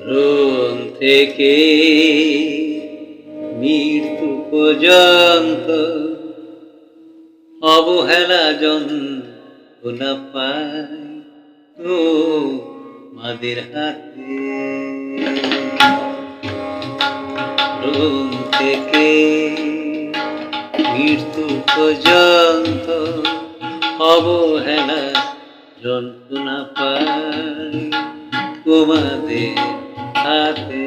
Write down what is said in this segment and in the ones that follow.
ভ্রূণ থেকে মৃত্যু পর্যন্ত অবহেলা যন্ত্রণা পায় তো মাদের হাতে। ভ্রূণ থেকে মৃত্যু পর্যন্ত অবহেলা যন্ত্রণা পায় তোমাদের হাতে।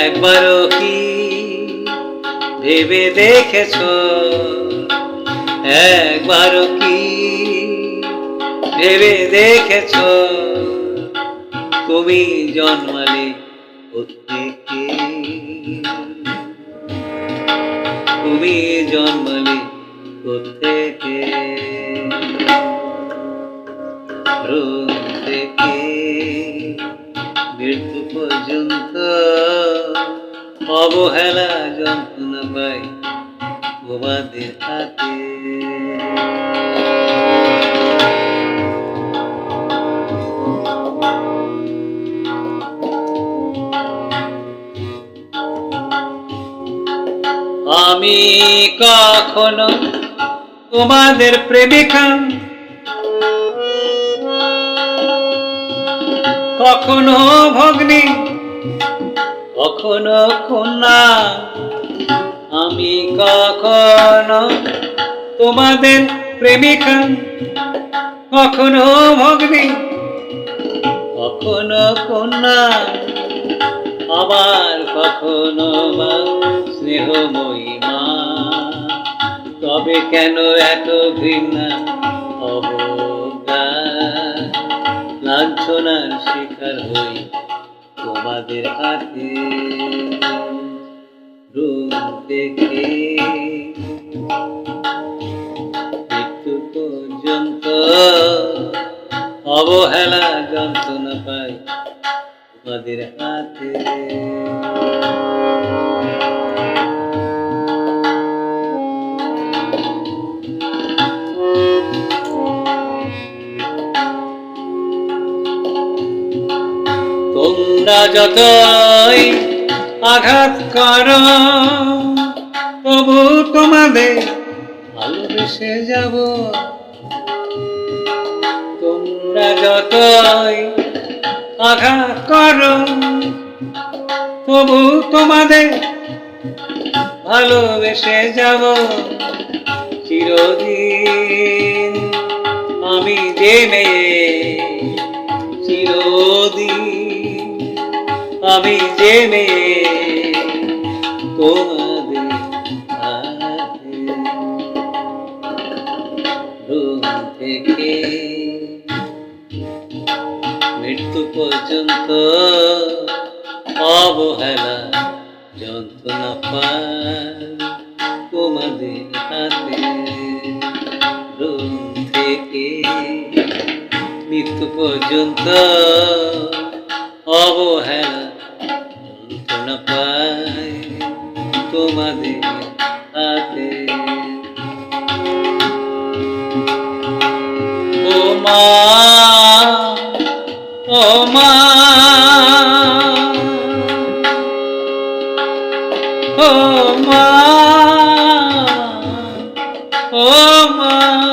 একবারও কি ভেবে দেখেছ? একবারও কি ভেবে দেখেছ? তুমি জন্মালে প্রত্যেকে। তুমি জন্মালে প্রত্যেকে। ভ্রূণ অবহেলা যন্ত্রণা পাই তোমাদের হাতে আমি কখনো তোমাদের প্রেমিকা কখনো ভগ্নী কখনো কন্যা আমি কখনো তোমাদের প্রেমিকা। কখনো ভগ্নি। কখনো কন্যা আবার কখনো বা স্নেহময়ী মা। তবে কেন এত ঘৃণা অবজ্ঞা লাঞ্ছনার শিকার হই তোমাদের হাতে রূপ দেখে। মৃত্যু পর্যন্ত অবহেলা যন্ত্রণা পাই তোমাদের হাতে। তোমরা যতই আঘাত করো, তবু তোমাদের ভালোবেসে যাব। তোমরা যতই আঘাত কর, তবু তোমাদের ভালোবেসে যাব। চিরদিন আমি যে মেয়ে আমি মেয়ে তোমাদের রুম থেকে মৃত্যু পর্যন্ত অবহেলা, যন্ত্রণা পায় তোমাদের হাতে। থেকে মৃত্যু পর্যন্ত অবহেলা না পাই তোমাদের হাতে। ও মা ও মা ও মা ও মা।